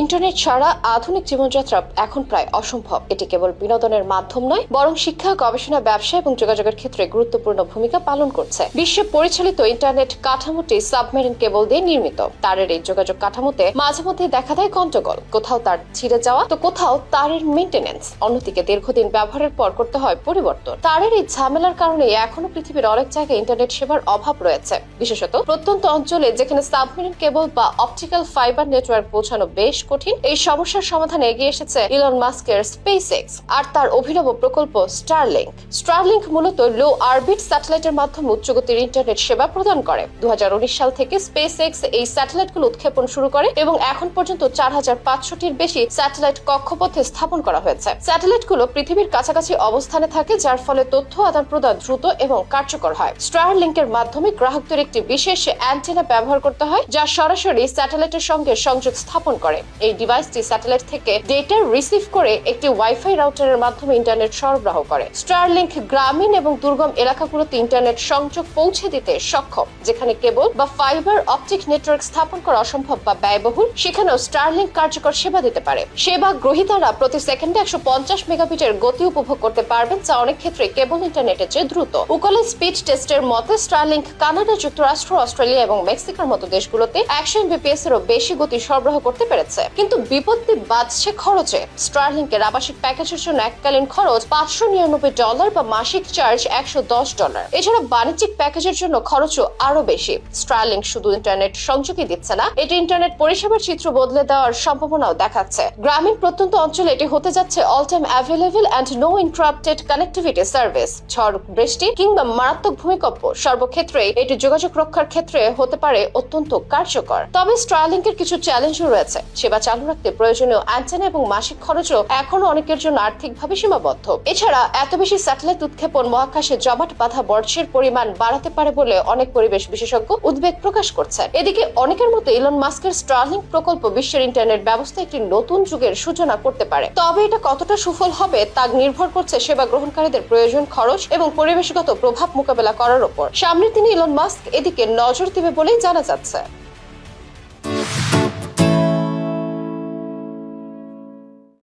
Internet ছাড়া আধুনিক জীবনযাত্রা এখন প্রায় অসম্ভব। এটি কেবল বিনোদনের মাধ্যম নয়, বরং শিক্ষা, গবেষণা, ব্যবসা এবং যোগাযোগের ক্ষেত্রে গুরুত্বপূর্ণ ভূমিকা পালন করছে। বিশ্বে পরিচালিত ইন্টারনেট কাঠামোটি সাবমেরিন কেবল দিয়ে নির্মিত। তারের এই যোগাযোগ কাঠামোতে মাঝে মধ্যে দেখা দেয় গন্ডগোল। কোথাও তার ছিঁড়ে যাওয়া, তো কোথাও তারের মেনটেনেন্স অন্যদিকে দীর্ঘদিন ব্যবহারের পর করতে হয় পরিবর্তন। তারের এই ঝামেলার কারণে এখনও পৃথিবীর অনেক জায়গায় ইন্টারনেট সেবার অভাব রয়েছে। বিশেষত প্রত্যন্ত অঞ্চলে যেখানে সাবমেরিন কেবল বা অপটিক্যাল ফাইবার নেটওয়ার্ক পৌঁছানো বেশ কঠিন। এই সমস্যার সমাধানে এগিয়ে এসেছে ইলন মাস্কের স্পেস এক্স আর তার অভিনব প্রকল্প স্টারলিংক স্টারলিংক মূলত লো আরবিট স্যাটেলাইটের মাধ্যমে উচ্চগতির ইন্টারনেট সেবা প্রদান করে। দুহাজার উনিশ সাল থেকে স্পেস এক্স এই স্যাটেলাইটগুলো উৎক্ষেপণ শুরু করে এবং এখন পর্যন্ত চার হাজার পাঁচশোটির বেশি স্যাটেলাইট কক্ষপথে স্থাপন করা হয়েছে। স্যাটেলাইটগুলো পৃথিবীর কাছাকাছি অবস্থানে থাকে, যার ফলে তথ্য আদান প্রদান দ্রুত এবং কার্যকর হয়। স্টারলিংকের মাধ্যমে গ্রাহকদের একটি বিশেষ অ্যান্টেনা ব্যবহার করতে হয়, যা সরাসরি স্যাটেলাইটের সঙ্গে সংযোগ স্থাপন করে। এই ডিভাইসটি স্যাটেলাইট থেকে ডেটা রিসিভ করে একটি ওয়াইফাই রাউটারের মাধ্যমে ইন্টারনেট সরবরাহ করে। স্টারলিংক গ্রামীণ এবং দুর্গম এলাকাগুলোতে ইন্টারনেট সংযোগ পৌঁছে দিতে সক্ষম, যেখানে কেবল বা ফাইবার অপটিক নেটওয়ার্ক স্থাপন করা অসম্ভব বা ব্যয়বহুল, সেখানেও স্টারলিংক কার্যকর সেবা দিতে পারে। সেবা গ্রহীতারা প্রতি সেকেন্ডে একশো পঞ্চাশ মেগাবিটের গতি উপভোগ করতে পারবেন, যা অনেক ক্ষেত্রে কেবল ইন্টারনেটের চেয়ে দ্রুত। উকলে স্পিড টেস্টের মতে স্টারলিংক কানাডা, যুক্তরাষ্ট্র, অস্ট্রেলিয়া এবং মেক্সিকোর মতো দেশগুলোতে একশো এমবিপিএস এরও বেশি গতি সরবরাহ করতে পেরেছে। কিন্তু বিপত্তি বাড়ছে খরচে। স্টারলিংকের আবাসিক প্যাকেজের জন্য এককালীন খরচ পাঁচশো নিরানব্বই ডলার বা মাসিক চার্জ একশো দশ ডলার। এছাড়া বাণিজ্যিক প্যাকেজের জন্য খরচও আরও বেশি। স্টারলিংক শুধু ইন্টারনেট সংযোগই দিচ্ছে না, এটি ইন্টারনেট পরিষেবার চিত্র বদলে দেওয়ার সম্ভাবনাও দেখাচ্ছে। গ্রামীণ প্রত্যন্ত অঞ্চলে এটি হতে যাচ্ছে all time available and no interrupted connectivity service ঝড়, বৃষ্টি কিংবা মারাত্মক ভূমিকম্প সর্বক্ষেত্রেই এটি যোগাযোগ রক্ষার ক্ষেত্রে হতে পারে অত্যন্ত কার্যকর। তবে স্টারলিংকের কিছু চ্যালেঞ্জও রয়েছে। সেবা চালু রাখতে প্রয়োজনীয় অ্যান্টেনা এবং মাসিক খরচও এখনও অনেকের জন্য আর্থিকভাবে সীমাবদ্ধ। এছাড়া এত বেশি স্যাটেলাইট উৎক্ষেপণ মহাকাশে জমাট বাঁধা বর্জ্যের পরিমাণ বাড়াতে পারে বলে অনেক পরিবেশ বিশেষজ্ঞ উদ্বেগ প্রকাশ করছেন। এদিকে অনেকের মতো ইলন মাস্কের স্টারলিংক প্রকল্প বিশ্বের ইন্টারনেট ব্যবস্থা একটি নতুন যুগের সূচনা করতে পারে। তবে এটা কতটা সুফল হবে তা নির্ভর করছে সেবা গ্রহণকারীদের প্রয়োজন খরচ এবং পরিবেশগত প্রভাব মোকাবেলা করার উপর সামনে তিনি ইলন মাস্ক এদিকে নজর দিবে বলেই জানা যাচ্ছে।